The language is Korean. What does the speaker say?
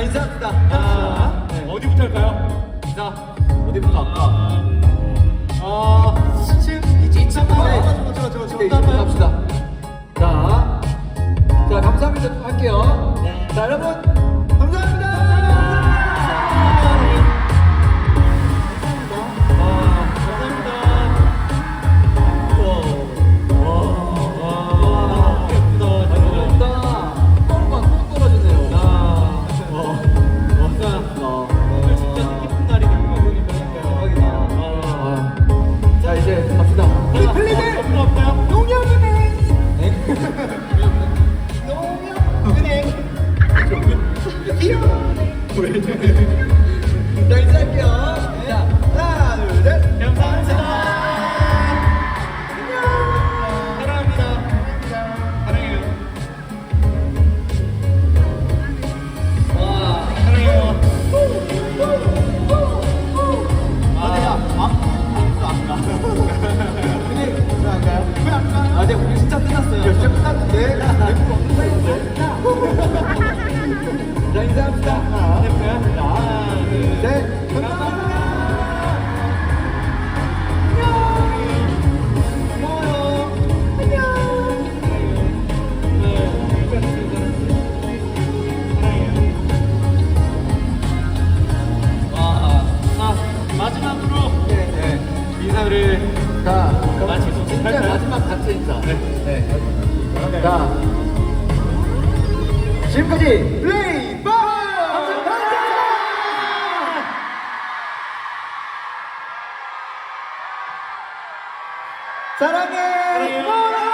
자, 인사합시다. 자, 네. 어디부터 할까요? 자, 어디부터 할까? 어, 지금 이제 이참만 네. 저, 저, 저, 저, 네, 이제 갑시다. 자, 자, 감사합니다. 좀 할게요. 네. 자, 여러분, 자, 인 아, 마지막으로 네, 네. 인사를 자, 마치도록 진짜 할까요? 마지막 단체 인사. 네. 네. 자, 지금까지 플레이 사랑해!